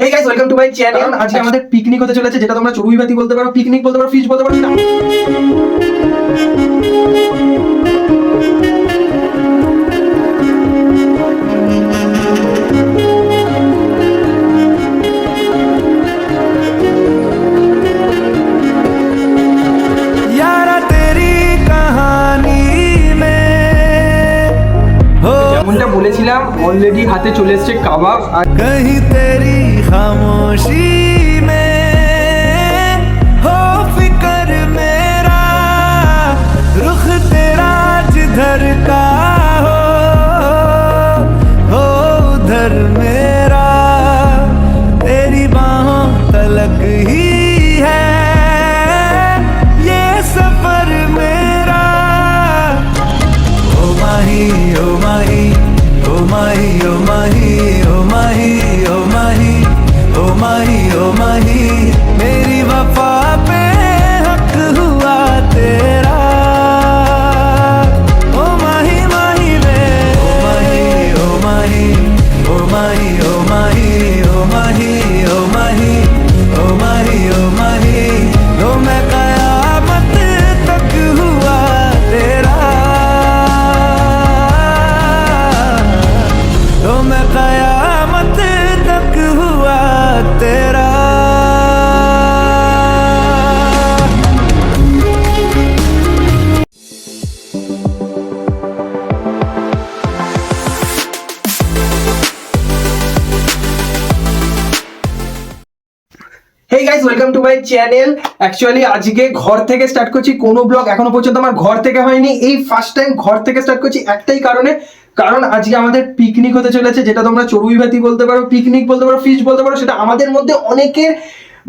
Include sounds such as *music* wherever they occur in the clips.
Hey guys welcome to my channel আজকে আমাদের picnic হতে চলেছে যেটা তোমরা চড়ুইবাতি বলতে পারো পিকনিক বলতে পারো ফিশ বলতে পারো বলেছিলাম অলরেডি হাতে চলে এসছে কাবাব আর hey guys welcome to my channel actually আজকে ঘর থেকে স্টার্ট করছি। কোনো ব্লগ এখনও পর্যন্ত আমার ঘর থেকে হয়নি। এই ফার্স্ট টাইম ঘর থেকে স্টার্ট করছি একটাই কারণে। কারণ আজকে আমাদের পিকনিক হতে চলেছে, যেটা তোমরা চড়ুইভাতি বলতে পারো পিকনিক বলতে পারো ফিশ বলতে পারো, সেটা আমাদের মধ্যে অনেকের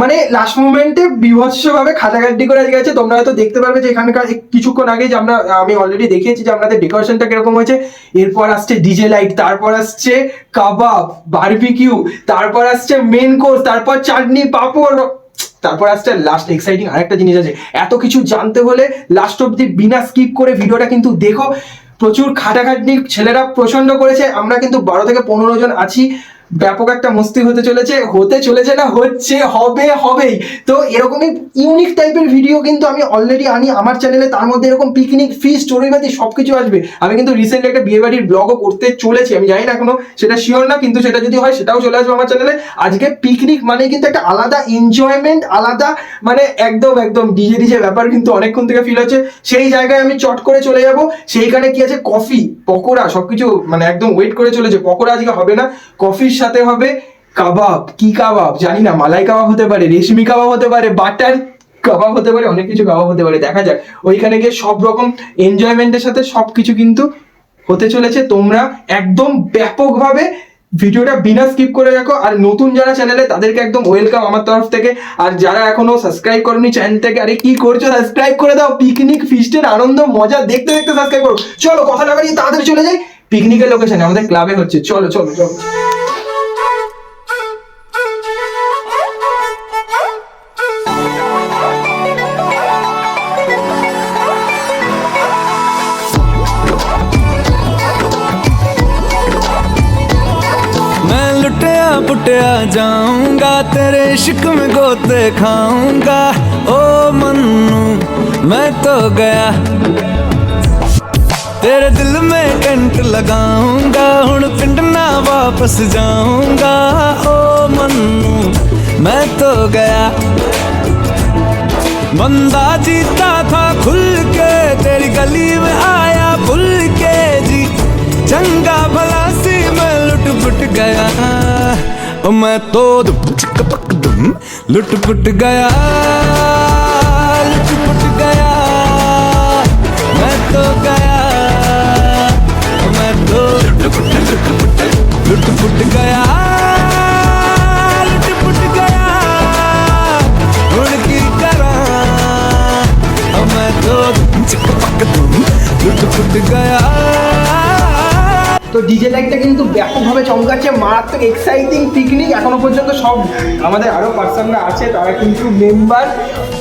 মানে লাস্ট মুভমেন্টে বিভৎসভাবে খাটাখাটি করে গেছে তোমরা হয়তো দেখতে পারবে যে এখানকার কিছুক্ষণ আগে যে আমরা, আমি অলরেডি দেখিয়েছি যে আমাদের ডেকোরেশনটা কীরকম হয়েছে। এরপর আসছে ডিজে লাইট তারপর আসছে কাবাব বারবিকিউ তারপর আসছে মেন কোর্স তারপর চাটনি, পাঁপড়, তারপর আসছে লাস্ট এক্সাইটিং আরেকটা জিনিস আছে। এত কিছু জানতে হলে লাস্ট অব্দি বিনা স্কিপ করে ভিডিওটা কিন্তু দেখো। প্রচুর খাটাখাটনি ছেলেরা প্রচণ্ড করেছে। আমরা কিন্তু বারো থেকে পনেরো জন আছি। ব্যাপক একটা মস্তি হতে চলেছে হতে চলেছে না, হচ্ছে, হবে, হবেই। তো এরকমই ইউনিক টাইপের ভিডিও কিন্তু আমি অলরেডি আনি আমার চ্যানেলে তার মধ্যে এরকম পিকনিক ফিস চড়ুইবাতি সব কিছু আসবে। আমি কিন্তু রিসেন্টলি একটা বিয়ে বাড়ির ব্লগও করতে চলেছি, আমি জানি না এখনও, সেটা শিওর না, কিন্তু সেটা যদি হয়, সেটাও চলে আসবে আমার চ্যানেলে আজকে পিকনিক মানে কিন্তু একটা আলাদা এনজয়মেন্ট আলাদা মানে একদম একদম ডিজে ডিজে ব্যাপার কিন্তু অনেকক্ষণ থেকে ফিল হচ্ছে। সেই জায়গায় আমি চট করে চলে যাব, সেইখানে কি আছে? কফি পকোড়া, সবকিছু মানে একদম ওয়েট করে চলেছে। পকোড়া আজকে হবে না কফির সাথে হবে কাবাব। কি কাবাব? জানি না, মালাই কাবাব হতে পারে, রেশমি কাবাব হতে পারে, বাটার কাবাব হতে পারে, অনেক কিছু কাবাব হতে পারে। দেখা যাক, ওইখানে গিয়ে সব রকম এনজয়মেন্টের সাথে সব কিছু কিন্তু হতে চলেছে। তোমরা একদম ব্যাপকভাবে ভিডিওটা বিনা স্কিপ করে রাখো আর নতুন যারা চ্যানেলে তাদেরকে একদম ওয়েলকাম আমার তরফ থেকে। আর যারা এখনও সাবস্ক্রাইব করনি চ্যানেল থেকে, আরে কি করছ? সাবস্ক্রাইব করে দাও। পিকনিক ফিস্টের আনন্দ, মজা দেখতে দেখতে সাবস্ক্রাইব করো। চলো, কথা না বাড়িয়ে তাড়াতাড়ি চলে যাই। পিকনিকের লোকেশনে আমাদের ক্লাবে হচ্ছে। চলো চলো চলো। लुटिया पुटिया जाऊँगा, तेरे इश्क में गोते खाऊँगा। ओ मन्नू, मैं तो गया। तेरे दिल में कंट लगाऊँगा हूँ पिंड ना वापस जाऊँगा। ओ मन्नू, मैं तो गया। बंदा जीता था खुल के, तेरी गली में आया भूल के जी। चंगा भला सी मैं लुट पुट गया। तो मैं तो दुम, चिक पक दुम, लुट पुट गया, लुट पुट गया। मैं तो गया, मैं तो लुट पुट लुट पुट लुट पुट गया, लुट तो चिक लुट पुट गया। তো ডিজে লাইটটা কিন্তু ব্যাপকভাবে চমকাচ্ছে, মারাত্মক এক্সাইটিং পিকনিক এখনও পর্যন্ত সব আমাদের আরও পার্সনরা আছে, তারা কিন্তু মেম্বার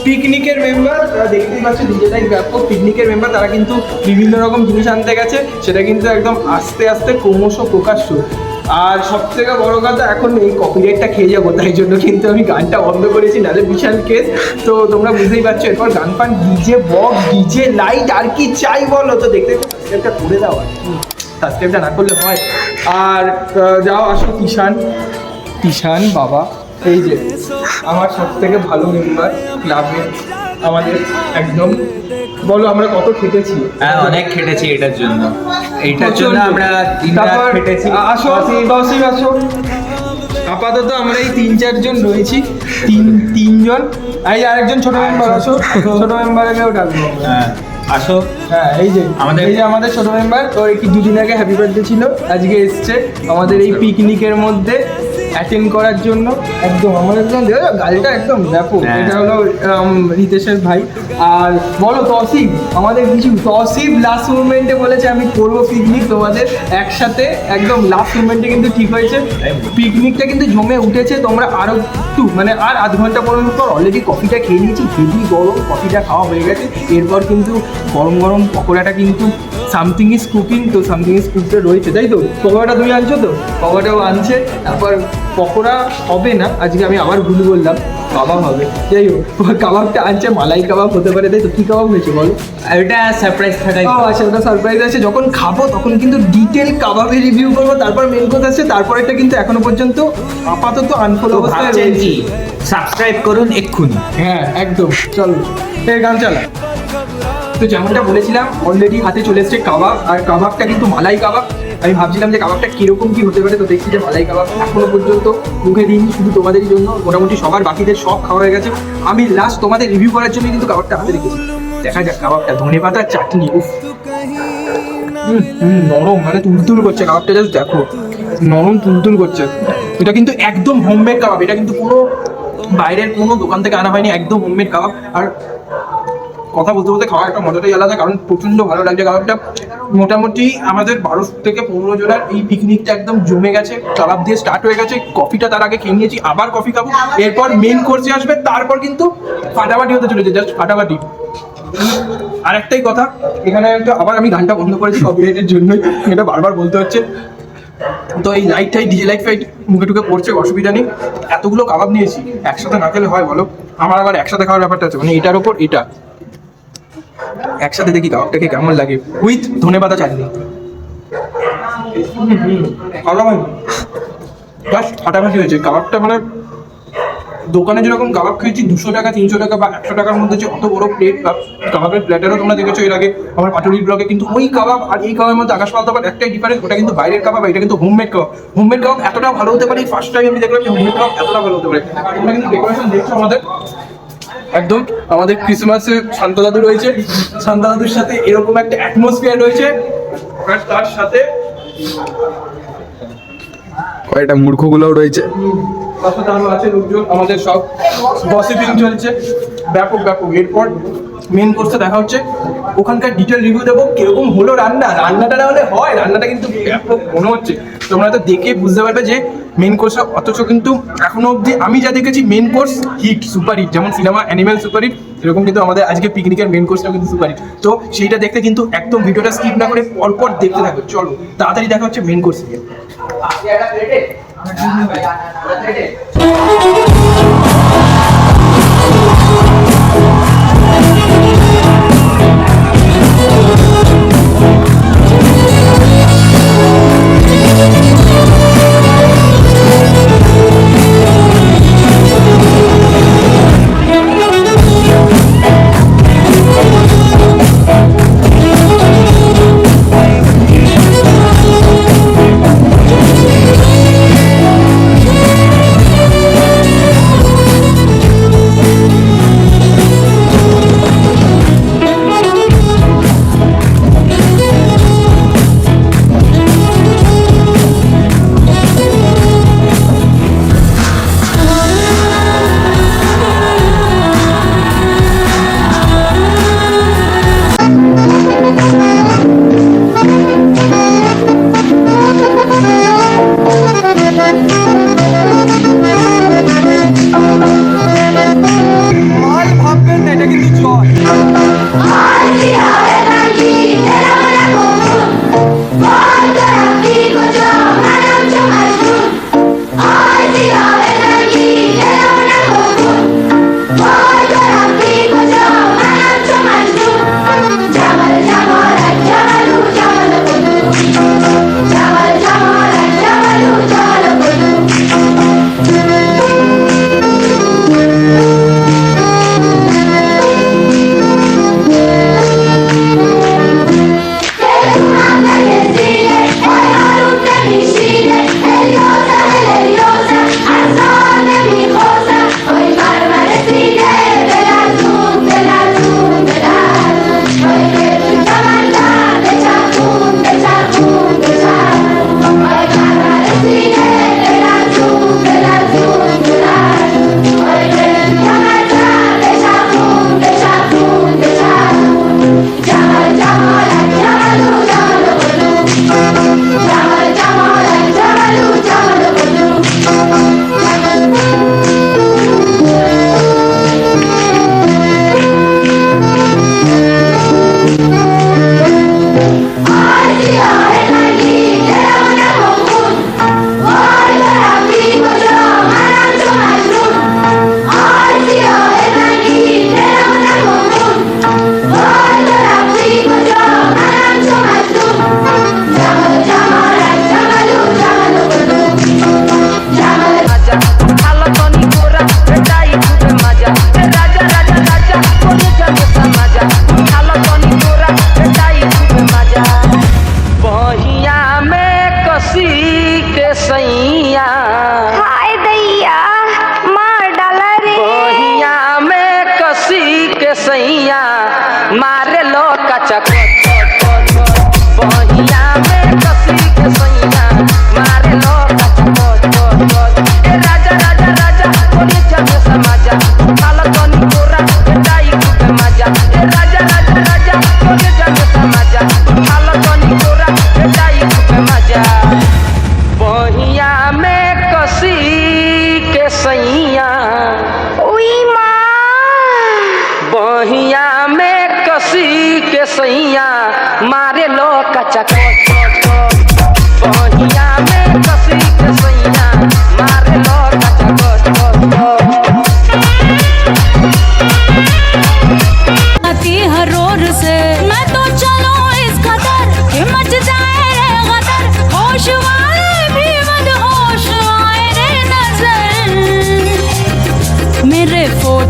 পিকনিকের মেম্বার তারা দেখতেই পাচ্ছ ডিজে লাইট ব্যাপক পিকনিকের মেম্বার তারা কিন্তু বিভিন্ন রকম জিনিস আনতে গেছে, সেটা কিন্তু একদম আস্তে আস্তে ক্রমশ প্রকাশ্য আর সব থেকে বড় কথা, এখন এই কপিরাইটটা খেয়ে যাব, তাই জন্য কিন্তু আমি গানটা বন্ধ করেছি, নাহলে বিশাল কেস তো তোমরা বুঝতেই পারছ, এরপর গান পান ডিজে বক্স ডিজে লাইট আর কি চাই বলো? তো দেখতে সাবস্ক্রাইবটা করে দাও আর কি সাবস্ক্রাইবটা না করলে হয়। আর যাও আসো কিষান কিষান বাবা এই যে আমার সব থেকে ভালো মেম্বার ক্লাবের আমাদের একদম বলো আমরা কত খেটেছি? হ্যাঁ অনেক খেটেছি এটার জন্য। এইটার জন্য আমরা দিন রাত খেটেছি। আসো দশই আসো আপাতত আমরা এই তিন চারজন রয়েছি। তিন তিনজন। এই আরেকজন ছোট মেম্বার আসো। ছোট মেম্বারকেও ডাকবো হ্যাঁ। আসো। হ্যাঁ এই যে আমাদের- এই যে আমাদের ছোট মেম্বার এই কি দুদিন আগে হ্যাপি বার্থডে ছিল? আজকে এসছে আমাদের এই পিকনিকের মধ্যে। অ্যাটেন্ড করার জন্য। একদম আমার একদম দেখো গাড়িটা একদম ব্যাপক। হ্যাঁ। এটা হলো রিতেশের ভাই। আর বলো তসিফ আমাদের কিছু তসিফ লাস্ট মুভমেন্টে বলেছে আমি করব পিকনিক তোমাদের একসাথে। একদম লাস্ট মুভমেন্টে কিন্তু ঠিক হয়েছে। পিকনিকটা কিন্তু জমে উঠেছে তোমরা আরও একটু মানে আর আধ ঘণ্টা পর্যন্ত পর অলরেডি কফিটা খেয়ে নিয়েছি হেভি গরম কফিটা খাওয়া হয়ে গেছে। এরপর কিন্তু গরম গরম পকোড়াটা কিন্তু সামথিং ইজ কুকিং তো সামথিং ইজ কুকটা রয়েছে। তাই তো? পকোড়াটা তুমি আনছো তো? পকোড়াটাও আনছে তারপর পকোড়া হবে না আজকে আমি আবার ভুল বললাম কাবাব হবে। যাই হোক কাবাবটা আনছে মালাই কাবাব হতে পারে। তাই তো কী কাবাব হয়েছে বলো? আর ওটা সারপ্রাইজ থাকাই ও আচ্ছা ওটা সারপ্রাইজ আছে। যখন খাব তখন কিন্তু ডিটেল কাবাবের রিভিউ করব তারপর মেন কোর্স আছে তারপর এটা কিন্তু এখনও পর্যন্ত আপাতত আনফলো তো অবস্থায় ভাবছেন রয়েছে। কি? সাবস্ক্রাইব করুন এক্ষুনি। হ্যাঁ একদম। চলো এই গান চালা। তো যেমনটা বলেছিলাম অলরেডি হাতে চলে এসছে কাবাব আর কাবাবটা কিন্তু মালাই কাবাব। আমি ভাবছিলাম যে কাবাবটা কীরকম কি হতে পারে, তো দেখছি যে মালাই কাবাব এখনও পর্যন্ত মুখে দিইনি, শুধু তোমাদেরই জন্য। মোটামুটি সবার বাকিদের সব খাওয়া হয়ে গেছে। আমি লাস্ট তোমাদের রিভিউ করার জন্য কিন্তু কাবাবটা হাতে রেখেছি। দেখা যাক, কাবাবটা ধনে পাতার চাটনি নরম মানে তুলতুল করছে কাবাবটা জাস্ট দেখো। নরম তুলতুল করছে। এটা কিন্তু একদম হোমমেড কাবাব, এটা কিন্তু কোনো বাইরের কোনো দোকান থেকে আনা হয়নি, একদম হোমমেড কাবাব। আর কথা বলতে বলতে খাওয়ার একটা মজাটাই আলাদা, কারণ প্রচণ্ড ভালো লাগছে। কাবাবটা মোটামুটি আমাদের বারো থেকে পনেরো জনের এই পিকনিকটা একদম জমে গেছে কাবাব দিয়ে স্টার্ট হয়ে গেছে। কফিটা তার আগে খেয়ে নিয়েছি, আবার কফি খাব। এরপর মেন কোর্সে আসবে, তারপর কিন্তু ফাটাফাটি হতে চলেছে জাস্ট ফাটাফাটি। আর একটাই কথা, এখানে একটা আবার আমি গানটা বন্ধ করেছি কপিরাইটের জন্যই, এটা বারবার বলতে হচ্ছে। তো এই light tight DJ light fight মুখে টুকে পড়ছে, অসুবিধা নেই। এতগুলো কাবাব নিয়েছি, একসাথে না খেলে হয় বলো? আমার আবার একসাথে খাওয়ার ব্যাপারটা আছে মানে এটার ওপর এটা। একসাথে দেখি কাবাবটাকে কেমন লাগে। উইথ ধনে পাতা চাটনি জাস্ট ফাটাফাটি হয়েছে। কাবাবটা মানে দোকানে যেরকম কাবাব খেয়েছি, দুশো টাকা, তিনশো টাকা বা একশো টাকার মধ্যে যে অত বড় প্লেট বা কাবাবের প্লেটারও তোমরা দেখেছ এর আগে আমার পাটুরির ব্লগে কিন্তু ওই কাবাব আর এই কাবাবের মধ্যে আকাশ পাতাল তফাৎ একটাই ডিফারেন্স ওটা কিন্তু বাইরের কাবাব এটা কিন্তু হোমমেড কাবাব। হোমমেড কাবাব এতটা ভালো হতে পারে ফার্স্ট টাইম আমি দেখলাম যে হোমমেড কাবাব এতটা ভালো হতে পারে। তোমরা কিন্তু ডেকোরেশন দেখছ আমাদের। একদম আমাদের ক্রিসমাসে শান্ত দাদু রয়েছে। শান্ত দাদুর সাথে এরকম একটা অ্যাটমসফিয়ার রয়েছে। তার সাথে কয়েকটা মূর্খগুলোও রয়েছে। তার সাথে আরও আছে লোকজন, আমাদের সব গসিপিং চলছে। ব্যাপক ব্যাপক। এরপর মেন কোর্সে দেখা হচ্ছে। ওখানকার ডিটেল রিভিউ দেবো, কীরকম হলো রান্না? রান্নাটা না হলে হয়, রান্নাটা কিন্তু ব্যাপক মনে হচ্ছে। তোমরা তো দেখে বুঝতে পারবে যে মেন কোর্স অথচ কিন্তু এখনও অবধি আমি যা দেখেছি main course hit super hit যেমন সিনেমা অ্যানিমেল সুপার হিট এরকম কিন্তু আমাদের আজকে পিকনিকের মেন কোর্সটা কিন্তু সুপার হিট তো সেইটা দেখতে কিন্তু একদম ভিডিওটা স্কিপ না করে পরপর দেখতে থাকো। চলো, তাড়াতাড়ি দেখা হচ্ছে মেন কোর্স নিয়ে।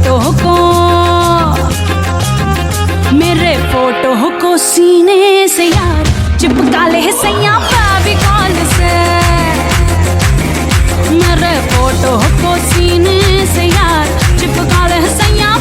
फ़ोटो को। मेरे फ़ोटो को सीने से यार, चिपका ले सैया फेविकॉल से। मेरे फ़ोटो को सीने से यार, चिपका ले सैया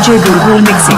DJ Gurgul Mixing.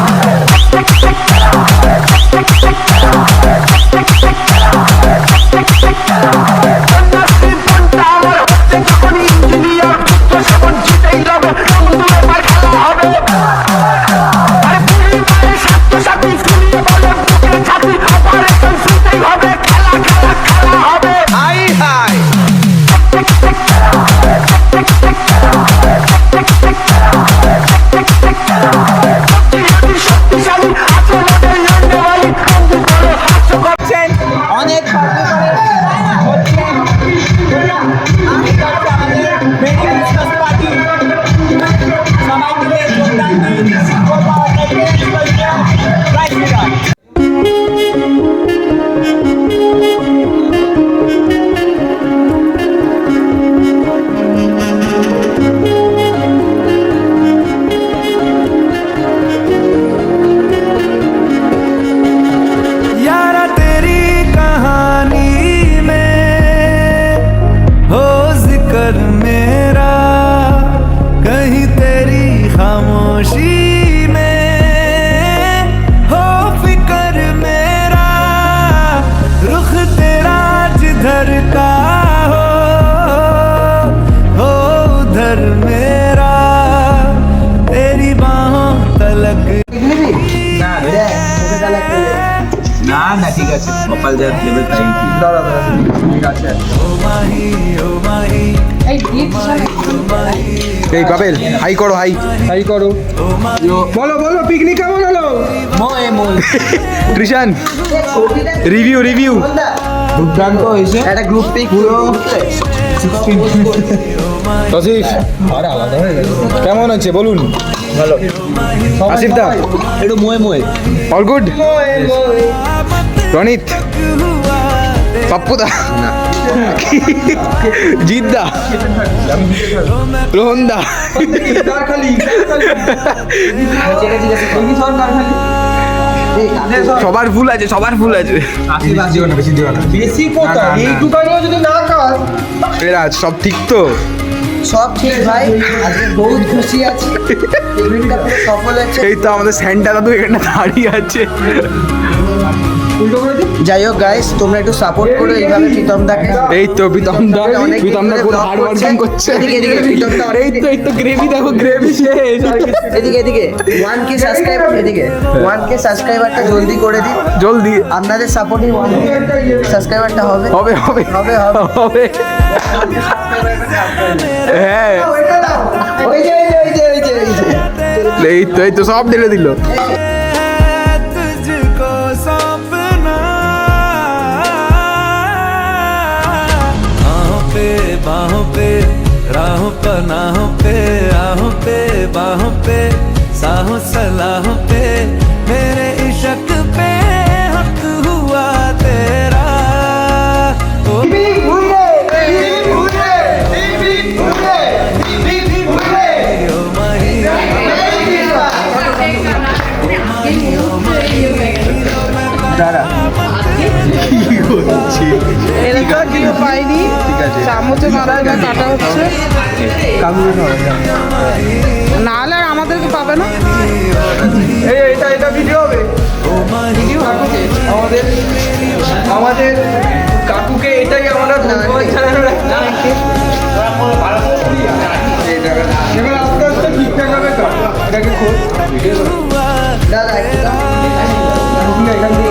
কপাল দেওয়ার দাদা দাদা ঠিক আছে? এই বাবেল হাই করো হাই। হাই করো। বলো বলো পিকনিক কেমন হলো? কৃষান রিভিউ রিভিউ দুর্দান্ত হয়েছে। একটা গ্রুপ পিক পুরো আসিফ আর আলাদা কেমন আছে বলুন। ভালো। আসিফ দা। একটু মোয়ে মোয়ে। অল গুড রনিত পাপ্পু দা জিৎ দা রোহন দা সবার ভুল আছে সবার ভুল আছে। না সব ঠিক তো? সব ঠিক ভাই। আজকে বহুত খুশি আছি। *laughs* সফল হয়েছে। এই তো আমাদের স্যান্টা দাদু এখানে দাঁড়িয়ে আছে। যাই হোক গাইস তোমরা একটু সাপোর্ট করো এইভাবে প্রীতম দাকে। এই তো প্রীতম দা প্রীতম দা vlog হার্ড ওয়ার্কিং করছে। এদিকে, এদিকে, প্রীতমদা অনেক এই তো এই তো গ্রেভি দেখো গ্রেভি শেষ। এদিকে এদিকে ওয়ান কে সাবস্ক্রাইব এদিকে ওয়ান কে সাবস্ক্রাইবারটা জলদি করে দিন জলদি। আপনাদের সাপোর্টই ওয়ান কে সাবস্ক্রাইবারটা হবে। হবে হবে। হবে, হবে। হ্যাঁ। ওই যে ওই যে ওই যে। এই তো এই তো সব ঢেলে দিল। बाहों पे राहों पनाहों पे आहों पे बाहों पे साहों सलाहों पे। পাইনি। চামচে মারা এটা কাটা হচ্ছে। নাহলে আর আমাদেরকে পাবে না। এই এটা এটা ভিডিও হবে। আমাদের আমাদের কাকুকে এটাই আমরা ধন্যবাদ ঠিকঠাক হবে দাদা এখান থেকে।